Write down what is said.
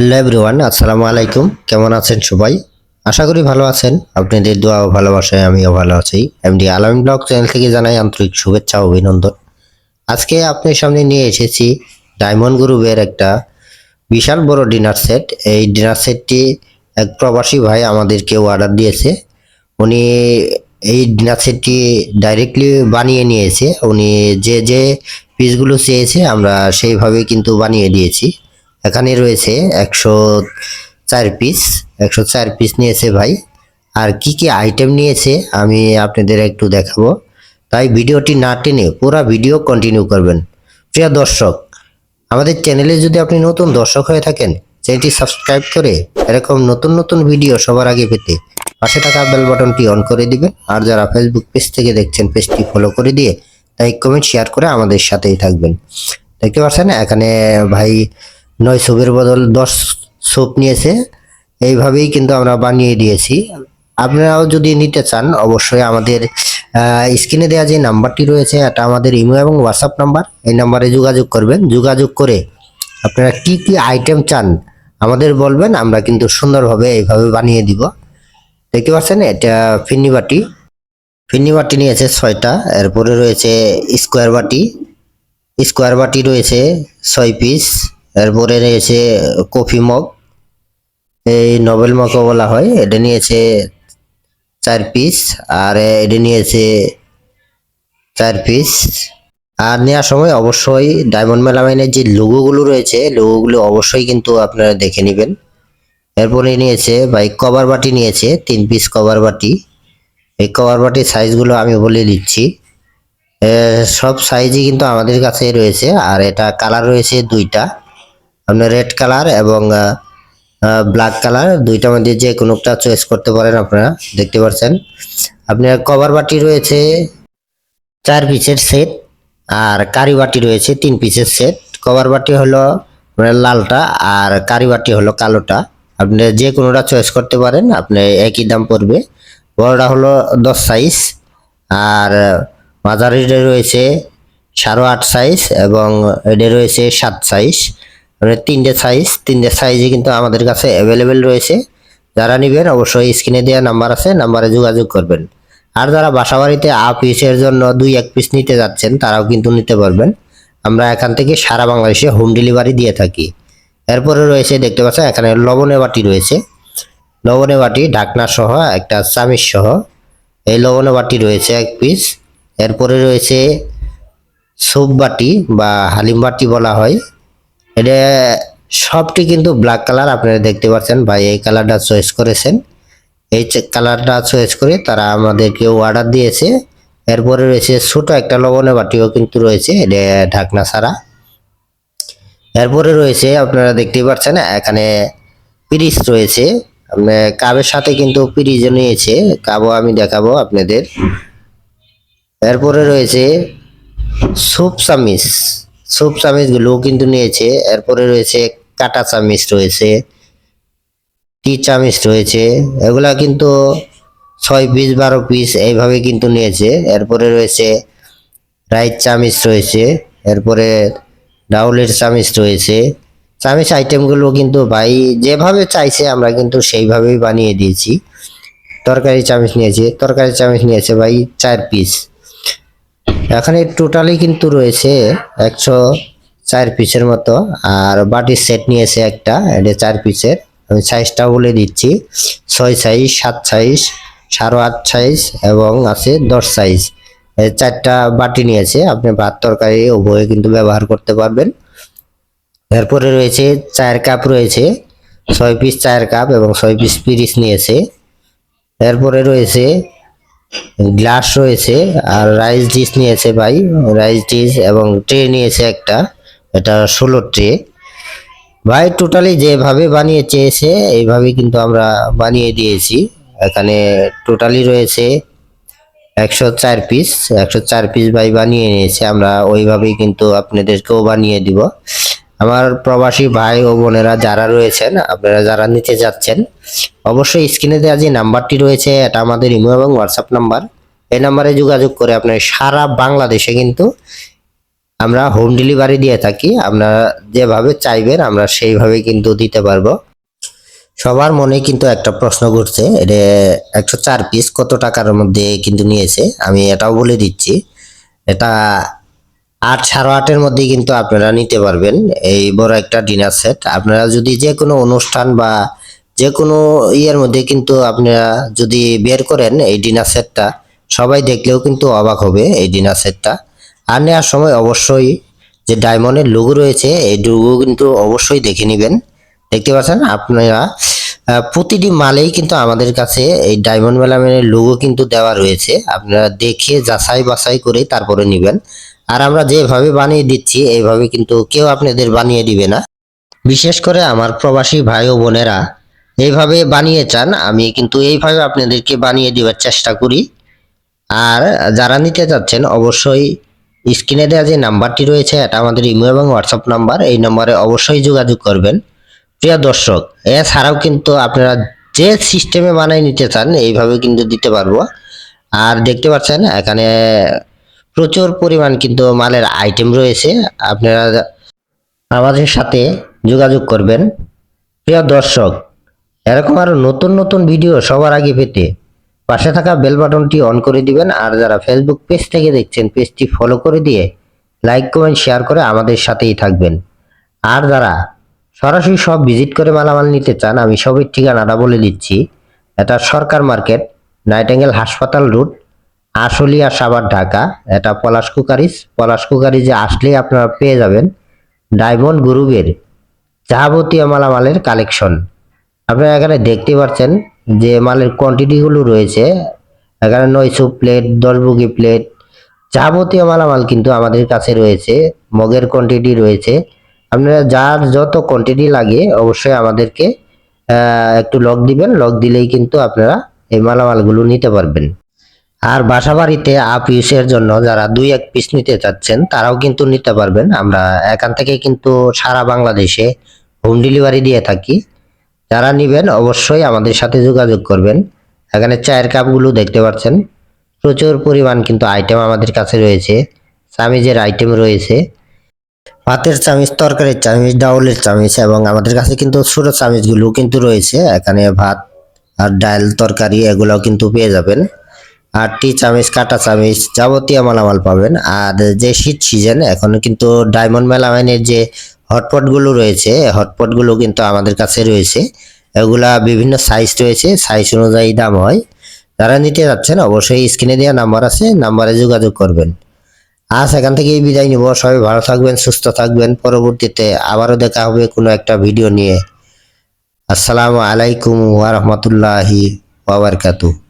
Hello everyone, আসসালামু আলাইকুম। কেমন আছেন সবাই? আশা করি ভালো আছেন। আপনাদের দোয়া ও ভালোবাসায় আমিও ভালো আছি। এমডি আলামিন ব্লগ চ্যানেল থেকে জানাই আন্তরিক শুভেচ্ছা ও অভিনন্দন। আজকে আপনার সামনে নিয়ে এসেছি ডায়মন্ড গ্রুপের একটা বিশাল বড় ডিনার সেট। এই ডিনার সেটটি এক প্রবাসী ভাই আমাদেরকে অর্ডার দিয়েছে। উনি এই ডিনার সেটটি ডাইরেক্টলি বানিয়ে নিয়েছে। উনি যে যে পিসগুলো চেয়েছে আমরা সেইভাবে কিন্তু বানিয়ে দিয়েছি। এখানে রয়েছে একশো চার পিস একশো চার পিস নিয়েছে ভাই। আর কি কি আইটেম নিয়েছে আমি আপনাদের একটু দেখাবো। তাই ভিডিওটি না টেনে পুরো ভিডিও কন্টিনিউ করবেন। প্রিয় দর্শক, আমাদের চ্যানেলে যদি আপনি নতুন দর্শক হয়ে থাকেন, চ্যানেলটি সাবস্ক্রাইব করে এরকম নতুন নতুন ভিডিও সবার আগে পেতে পাশে থাকা বেল বাটনটি অন করে দিবেন। আর যারা ফেসবুক পেজ থেকে দেখছেন পেজটি ফলো করে দিয়ে লাইক কমেন্ট শেয়ার করে আমাদের সাথেই থাকবেন। দেখতে পাচ্ছেন এখানে ভাই নয় সুপের বদল, দশ সুপ নিয়েছে। এইভাবেই কিন্তু আমরা বানিয়ে দিয়েছি। আপনারাও যদি নিতে চান, অবশ্যই আমাদের স্ক্রিনে দেওয়া যে নাম্বারটি রয়েছে, এটা আমাদের ইমো এবং হোয়াটসঅ্যাপ নাম্বার। এই নাম্বারে যোগাযোগ করবেন। যোগাযোগ করে আপনারা কি কি আইটেম চান আমাদের বলবেন, আমরা কিন্তু সুন্দরভাবে এইভাবে বানিয়ে দিব। দেখতে পাচ্ছেন, এটা ফিন্নি বাটি। ফিন্নি বাটি নিয়েছে ছয়টা। এরপরে রয়েছে স্কোয়ার বাটি। স্কোয়ার বাটি রয়েছে ছয় পিস। এরপরে রয়েছে কফি মগ। এই নোবেল মগও বলা হয়। এটা নিয়েছে চার পিস আর এটা নিয়েছে চার পিস আর নেওয়ার সময় অবশ্যই ডায়মন্ড মেলামাইনের যে লোগোগুলো রয়েছে লোগোগুলো অবশ্যই কিন্তু আপনারা দেখে নেবেন। এরপরে নিয়েছে, ভাই কভার বাটি নিয়েছে, তিন পিস কভার বাটি। এই কভার বাটির সাইজগুলো আমি বলে দিচ্ছি। সব সাইজই কিন্তু আমাদের কাছে রয়েছে। আর এটা কালার রয়েছে দুইটা। আপনার রেড কালার এবং ব্ল্যাক কালার দুইটার মধ্যে যে কোনোটা চয়েস করতে পারেন আপনারা, দেখতে পাচ্ছেন। আপনার কভার বাটি রয়েছে চার পিসের সেট আর কারি বাটি রয়েছে তিন পিসের সেট কভার বাটি হলো লালটা আর কারি বাটি হলো কালোটা। আপনি যে কোনোটা চয়েস করতে পারেন, আপনি একই দাম পড়বে। বড়টা হলো দশ সাইজ আর মাঝারিটা রয়েছে সাড়ে আট সাইজ এবং এটা রয়েছে সাত সাইজ তিনটে সাইজ তিনটে সাইজে কিন্তু আমাদের কাছে অ্যাভেলেবেল রয়েছে। যারা নেবেন অবশ্যই স্ক্রিনে দেওয়া নাম্বার আছে নাম্বারে যোগাযোগ করবেন। আর যারা বাসাবাড়িতে আ পিসের জন্য দুই, এক পিস নিতে যাচ্ছেন, তারাও কিন্তু নিতে পারবেন। আমরা এখান থেকে সারা বাংলাদেশে হোম ডেলিভারি দিয়ে থাকি। এরপরে রয়েছে, দেখতে পাচ্ছেন, এখানে লবণে বাটি রয়েছে। লবণে বাটি ঢাকনা সহ, একটা চামিচ সহ, এই লবণে বাটি রয়েছে এক পিস এরপরে রয়েছে সুপ বাটি বা হালিম বাটি বলা হয়। এটা সবটি কিন্তু ব্ল্যাক কালার আপনারা দেখতে পাচ্ছেন। ভাই, এই কালারটা চয়েস করেছেন। এই কালারটা চয়েস করে তারা আমাদেরকে অর্ডার দিয়েছে। এরপরে রয়েছে ছোট একটা লবণে বাটিও কিন্তু রয়েছে, এটা ঢাকনা ছাড়া। এরপরে রয়েছে, আপনারা দেখতেই পাচ্ছেন, এখানে পিরিচ রয়েছে। আপনার কাবের সাথে কিন্তু পিরিচ নিয়েছে, কাবও আমি দেখাবো আপনাদের। এরপরে রয়েছে সুপ চামিচ। সুপ চামিচগুলোও কিন্তু নিয়েছে। এরপরে রয়েছে কাটা চামিচ রয়েছে, টি চামিচ রয়েছে, এগুলা কিন্তু ছয় পিস বারো পিস এইভাবে কিন্তু নিয়েছে। এরপরে রয়েছে রাইস চামিচ রয়েছে, এরপরে ডাউলের চামিচ রয়েছে। চামিচ আইটেমগুলো কিন্তু ভাই যেভাবে চাইছে আমরা কিন্তু সেইভাবেই বানিয়ে দিয়েছি। তরকারি চামিচ নিয়েছে, তরকারি চামিচ নিয়েছে ভাই চার পিস এখানে টোটালি কিন্তু রয়েছে একশো চার পিসের মতো, আর বাটির সেট নিয়েছে একটা, এটা চার পিসের। আমি সাইজটা বলে দিচ্ছি, ছয় সাইজ সাত সাইজ সাড়ে আট সাইজ এবং আছে দশ সাইজ চারটা বাটি নিয়েছে, আপনি ভাত তরকারি, উভয়ে কিন্তু ব্যবহার করতে পারবেন। এরপরে রয়েছে চায়ের কাপ রয়েছে, ছয় পিস চায়ের কাপ এবং ছয় পিস পিরিচ নিয়েছে। এরপরে রয়েছে গ্লাস রয়েছে আর রাইস ডিশ নিয়েছে ভাই, রাইস ডিশ এবং ট্রে নিয়েছে একটা, এটা ষোলো ট্রে। ভাই টোটালি যেভাবে বানিয়ে চেয়েছে এইভাবে কিন্তু আমরা বানিয়ে দিয়েছি। এখানে টোটালি রয়েছে একশো চার পিস একশো চার পিস ভাই বানিয়ে নিয়েছে। আমরা ওইভাবেই কিন্তু আপনাদেরকেও বানিয়ে দিব। আমার প্রবাসী ভাই ও বোনেরা যারা রয়েছেন, আপনারা যারা নিতে যাচ্ছেন, অবশ্যই স্ক্রিনে দেওয়া যে নাম্বারটি রয়েছে, এটা আমাদের ইমো এবং হোয়াটসঅ্যাপ নাম্বার। এই নাম্বারে যোগাযোগ করে আপনার সারা বাংলাদেশে কিন্তু আমরা হোম ডেলিভারি দিয়ে থাকি। আপনারা যেভাবে চাইবেন, আমরা সেইভাবে কিন্তু দিতে পারব। সবার মনে কিন্তু একটা প্রশ্ন ঘুরছে, এটা একশো চার পিস কত টাকার মধ্যে কিন্তু নিয়েছে? আমি এটাও বলে দিচ্ছি। এটা আট সাড়ে আটের মধ্যে কিন্তু আপনারা নিতে পারবেন। এই বড় একটা ডিনার সেট আপনারা যদি যে কোনো অনুষ্ঠান বা যে কোনো ইয়ের মধ্যে কিন্তু আপনারা যদি বের করেন এই ডিনার সেটটা সবাই দেখলেও কিন্তু অবাক হবে এই ডিনার সেটটা আর নেওয়ার সময় অবশ্যই যে ডায়মন্ডের লোগো রয়েছে, এই লোগো কিন্তু অবশ্যই দেখে নেবেন। দেখতে পাচ্ছেন আপনারা প্রতিটি মালেই কিন্তু আমাদের কাছে এই ডায়মন্ড মেলামেনের লোগো কিন্তু দেওয়া রয়েছে। আপনারা দেখে যাচাই বাছাই করে তারপরে নেবেন। আর আমরা যেভাবে বানিয়ে দিচ্ছি, এইভাবে কিন্তু কেউ আপনাদের বানিয়ে দিবে না। বিশেষ করে আমার প্রবাসী ভাই ও বোনেরা, এইভাবে বানিয়ে চান, আমি কিন্তু এইভাবে আপনাদেরকে বানিয়ে দেওয়ার চেষ্টা করি। আর যারা নিতে চাচ্ছেন, অবশ্যই স্ক্রিনে দেওয়া যে নাম্বারটি রয়েছে, এটা আমাদের ইমেল এবং হোয়াটসঅ্যাপ নাম্বার, এই নম্বরে অবশ্যই যোগাযোগ করবেন। প্রিয় দর্শক, এছাড়াও কিন্তু আপনারা যে সিস্টেমে বানাই নিতে চান, এইভাবে কিন্তু দিতে পারব। আর দেখতে পাচ্ছেন, এখানে প্রচুর পরিমাণ কিন্তু মালের আইটেম রয়েছে। আপনারা আমাদের সাথে যোগাযোগ করবেন। প্রিয় দর্শক, এরকম আরও নতুন নতুন ভিডিও সবার আগে পেতে পাশে থাকা বেল বাটনটি অন করে দিবেন। আর যারা ফেসবুক পেজ থেকে দেখছেন পেজটি ফলো করে দিয়ে লাইক কমেন্ট শেয়ার করে আমাদের সাথেই থাকবেন। আর যারা সরাসরি সব ভিজিট করে মালামাল নিতে চান, আমি সবের ঠিকানাটা বলে দিচ্ছি। এটা সরকার মার্কেট নাইটেঙ্গেল হাসপাতাল রুট আশুলিয়া সাভার ঢাকা, এটা পলাশ কুকারিজ পলাশ কুকারিজে আসলেই আপনারা পেয়ে যাবেন ডায়মন্ড গ্রুপের যাবতীয় মালামালের কালেকশন। আপনারা এখানে দেখতে পাচ্ছেন যে মালের কোয়ান্টিটিগুলো রয়েছে। এখানে নয়শো প্লেট দশ বুগি প্লেট যাবতীয় মালামাল কিন্তু আমাদের কাছে রয়েছে, মগের কোয়ান্টিটি রয়েছে। আপনারা যার যত কোয়ান্টিটি লাগে অবশ্যই আমাদেরকে একটু লক দিবেন। লক দিলেই কিন্তু আপনারা এই মালামালগুলো নিতে পারবেন। আর বাসা বাড়িতে আপ ইউসের জন্য যারা দুই এক পিস নিতে চাচ্ছেন, তারাও কিন্তু নিতে পারবেন। আমরা এখান থেকে কিন্তু সারা বাংলাদেশে হোম ডেলিভারি দিয়ে থাকি। যারা নিবেন অবশ্যই আমাদের সাথে যোগাযোগ করবেন। এখানে চায়ের কাপগুলো দেখতে পাচ্ছেন। প্রচুর পরিমাণ কিন্তু আইটেম আমাদের কাছে রয়েছে। চামিজের আইটেম রয়েছে। ভাতের চামিচ তরকারির চামিচ ডাউলের চামিচ এবং আমাদের কাছে কিন্তু ছোট চামিচগুলো কিন্তু রয়েছে। এখানে ভাত আর ডাল, তরকারি এগুলোও কিন্তু পেয়ে যাবেন। আর টি চামিচ, কাটা চামিচ যাবতীয় মালামাল পাবেন। আর যে শীত সিজন এখন কিন্তু ডায়মন্ড মেলামাইনের যে হটপটগুলো রয়েছে হটপটগুলো কিন্তু আমাদের কাছে রয়েছে। এগুলা বিভিন্ন সাইজ রয়েছে সাইজ অনুযায়ী দাম হয়। যারা নিতে যাচ্ছেন, অবশ্যই স্ক্রিনে দেওয়া নাম্বার আছে নাম্বারে যোগাযোগ করবেন। আজ এখান থেকে বিদায় নিব। সবাই ভালো থাকবেন, সুস্থ থাকবেন। পরবর্তীতে আবারও দেখা হবে কোনো একটা ভিডিও নিয়ে। আসসালামু আলাইকুম ওয়া রাহমাতুল্লাহি ওয়া বারাকাতুহু।